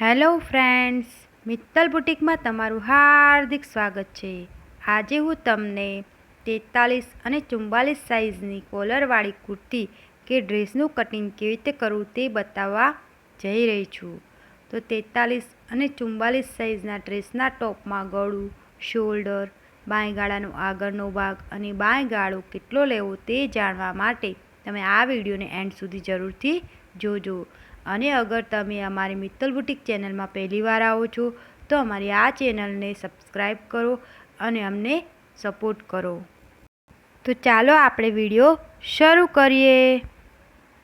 Hello friends, Mittal બુટિકમાં તમારું હાર્દિક સ્વાગત છે. આજે હું તમને તેતાલીસ અને ચુમ્બાલીસ સાઇઝની કોલરવાળી કુર્તી કે ડ્રેસનું કટિંગ કેવી રીતે કરવું તે બતાવવા જઈ રહી છું. તો તેતાલીસ અને ચુમ્બાલીસ સાઇઝના ડ્રેસના ટોપમાં ગળું, શોલ્ડર બાંય ગાળાનો આગળનો ભાગ અને બાંય ગાળો કેટલો લેવો તે જાણવા માટે તમે આ વિડીયોને એન્ડ સુધી જરૂરથી જોજો. અને અગર તમે અમારી મિત્તલ બુટિક ચેનલમાં પહેલી વાર આવો છો, તો અમારી આ ચેનલને સબસ્ક્રાઈબ કરો અને અમને સપોર્ટ કરો. તો ચાલો આપણે વીડિયો શરૂ કરીએ.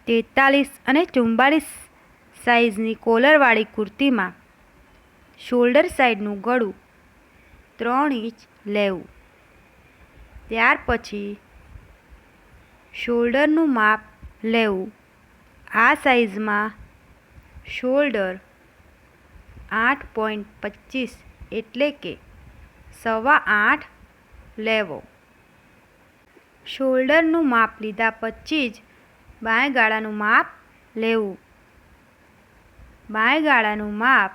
તેતાલીસ અને ચુમ્બાળીસ સાઇઝની કોલરવાળી કુર્તીમાં શોલ્ડર સાઈડનું ગળું ત્રણ ઇંચ લેવું. ત્યાર પછી શોલ્ડરનું માપ લેવું. આ સાઇઝમાં શોલ્ડર આઠ પોઈન્ટ પચીસ એટલે કે સવા આઠ લેવો. શોલ્ડરનું માપ લીધા પછી જ બાંય ગાળાનું માપ લેવું. બાંય ગાળાનું માપ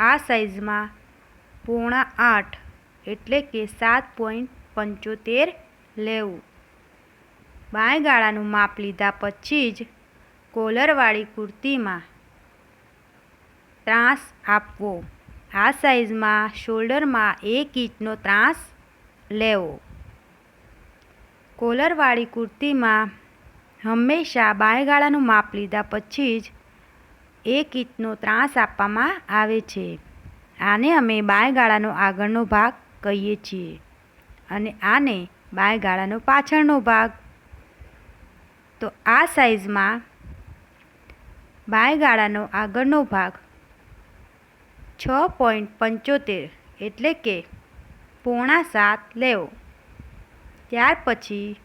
આ સાઇઝમાં પોણા આઠ એટલે કે સાત પોઈન્ટ પંચોતેર લેવું. બાંય ગાળાનું માપ લીધા પછી જ કોલરવાળી કુર્તીમાં ત્રાસ આપવો. આ સાઇઝમાં શોલ્ડરમાં એક ઇંચનો ત્રાસ લેવો. કોલરવાળી કુર્તીમાં હંમેશા બાંયગાળાનું માપ લીધા પછી જ એક ઇંચનો ત્રાસ આપવામાં આવે છે. આને અમે બાંયગાળાનો આગળનો ભાગ કહીએ છીએ અને આને બાંયગાળાનો પાછળનો ભાગ. તો આ સાઇઝમાં બાંયગાળાનો આગળનો ભાગ છ પોઈન્ટ પંચોતેર એટલે કે પોણા સાત લેવો. ત્યાર પછી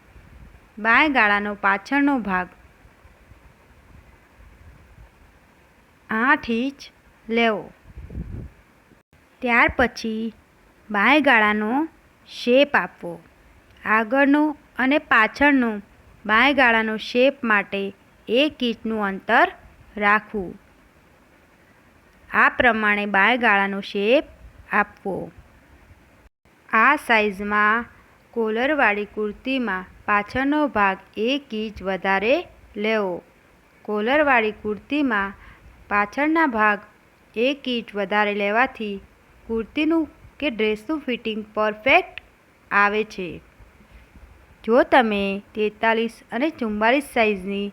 બાંયગાળાનો પાછળનો ભાગ આઠ ઇંચ લેવો. ત્યાર પછી બાંયગાળાનો શેપ આપવો. આગળનો અને પાછળનો બાંયગાળાનો શેપ માટે એક ઇંચનું અંતર રાખવું. આ પ્રમાણે બાંયગાળાનો શેપ આપવો. આ સાઇઝમાં કોલરવાળી કુર્તીમાં પાછળનો ભાગ એક ઇંચ વધારે લેવો. કોલરવાળી કુર્તીમાં પાછળના ભાગ એક ઇંચ વધારે લેવાથી કુર્તીનું કે ડ્રેસનું ફિટિંગ પરફેક્ટ આવે છે. જો તમે તેતાલીસ અને ચુમ્માલીસ સાઇઝની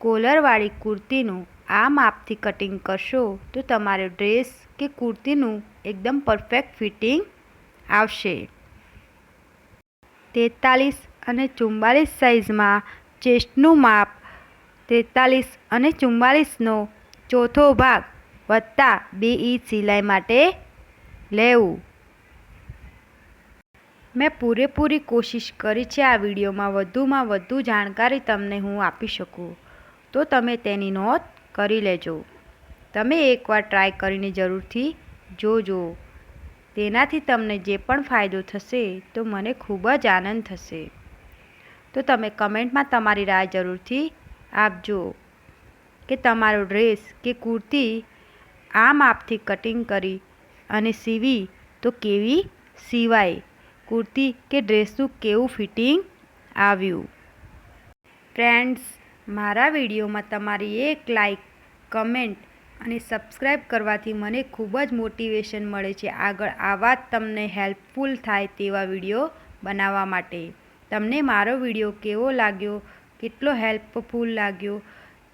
કોલરવાળી કુર્તીનું આ માપથી કટિંગ કરશો તો તમારો ડ્રેસ કે કુર્તીનું એકદમ પરફેક્ટ ફિટિંગ આવશે. તેતાલીસ અને ચુમ્બાલીસ સાઇઝમાં ચેસ્ટનું માપ તેતાલીસ અને ચુમ્બાલીસનો ચોથો ભાગ વત્તા બે ઇંચ સિલાઈ માટે લેવું. મેં પૂરેપૂરી કોશિશ કરી છે આ વિડીયોમાં વધુમાં વધુ જાણકારી તમને હું આપી શકું. તો તમે તેની નોંધ કરી લેજો. તમે એકવાર ટ્રાય કરીને જરૂરથી જોજો. તેનાથી તમને જે પણ ફાયદો થશે તો મને ખૂબ જ આનંદ થશે. તો તમે કમેન્ટમાં તમારી રાય જરૂરથી આપજો કે તમારો ડ્રેસ કે કુર્તી આ માપથી કટિંગ કરી અને સીવી તો કેવી સિવાય? કુર્તી કે ડ્રેસનું કેવું ફિટિંગ આવ્યું? ફ્રેન્ડ્સ મારા વિડીયોમાં તમારી એક લાઈક, કમેન્ટ અને સબસ્ક્રાઈબ કરવાથી મને ખૂબ જ મોટિવેશન મળે છે. આગળ આવા જ તમને હેલ્પફુલ થાય તેવા વીડિયો બનાવવા માટે. તમને મારો વીડિયો કેવો લાગ્યો, કેટલો હેલ્પફુલ લાગ્યો,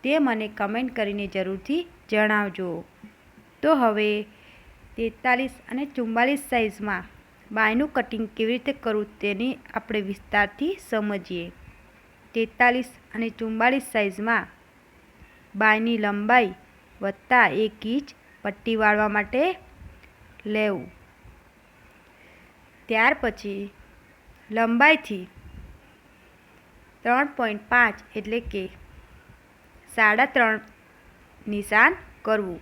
તે મને કમેન્ટ કરીને જરૂરથી જણાવજો. તો હવે તેતાલીસ અને ચુમ્માલીસ સાઇઝમાં બાયનું કટિંગ કેવી રીતે કરવું તેની આપણે વિસ્તારથી સમજીએ. તેતાલીસ અને ચુમ્બાળીસ સાઇઝમાં. બાયની લંબાઈ વત્તા એક ઇંચ પટ્ટી વાળવા માટે લેવું. ત્યાર પછી લંબાઈથી ત્રણ પોઈન્ટ પાંચ એટલે કે સાડા ત્રણ નિશાન કરવું.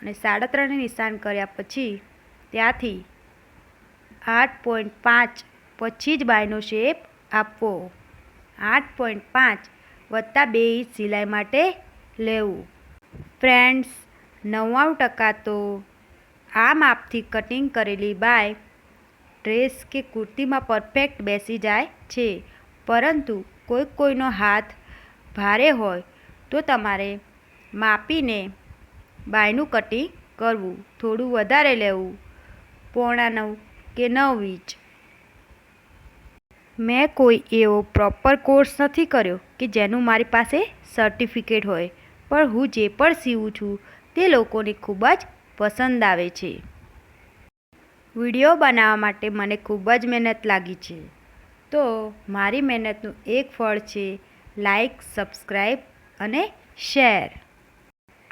અને સાડા ત્રણે નિશાન કર્યા પછી ત્યાંથી આઠ પોઈન્ટ પાંચ પછી જ બાયનો શેપ આપવો. આઠ પોઈન્ટ પાંચ વત્તા બે ઇંચ સિલાઈ માટે લેવું. ફ્રેન્ડ્સ, નવ્વાણું ટકા તો આ માપથી કટિંગ કરેલી બાય ડ્રેસ કે કુર્તીમાં પરફેક્ટ બેસી જાય છે. પરંતુ કોઈ કોઈનો હાથ ભારે હોય તો તમારે માપીને બાયનું કટિંગ કરવું. થોડું વધારે લેવું. પોણા નવ કે નવ ઇંચ. મેં કોઈ એવો પ્રોપર કોર્સ નથી કર્યો કે જેનું મારી પાસે સર્ટિફિકેટ હોય. પણ હું જે પણ સીવું છું, તે લોકોને ખૂબ જ પસંદ આવે છે. વીડિયો બનાવવા માટે મને ખૂબ જ મહેનત લાગી છે. તો મારી મહેનતનું એક ફળ છે લાઈક સબસ્ક્રાઈબ અને શેર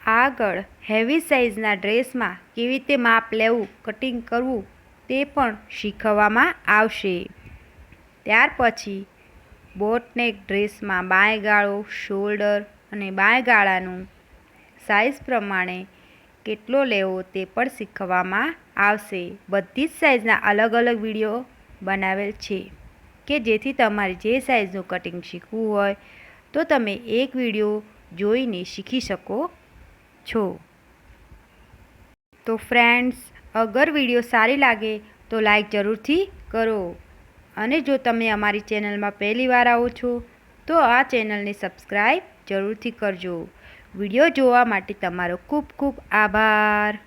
આગળ હેવી સાઇઝના ડ્રેસમાં કેવી રીતે માપ લેવું કટિંગ કરવું તે પણ શીખવવામાં આવશે. ત્યાર પછી બોટનેક ડ્રેસમાં બાય ગાળો શોલ્ડર અને બાય ગાળાનું સાઇઝ પ્રમાણે કેટલો લેવો તે પણ શીખવવામાં આવશે. બધી જ સાઇઝના અલગ અલગ વીડિયો બનાવેલ છે કે જેથી તમારે જે સાઇઝનું કટિંગ શીખવું હોય તો તમે એક વીડિયો જોઈને શીખી શકો છો. તો ફ્રેન્ડ્સ, અગર વીડિયો સારી લાગે તો લાઈક જરૂરથી કરો. અને જો તમે અમારી ચેનલમાં પહેલી વાર આવો છો, તો આ ચેનલને સબસ્ક્રાઈબ જરૂરથી કરજો. વીડિયો જોવા માટે તમારો ખૂબ ખૂબ આભાર.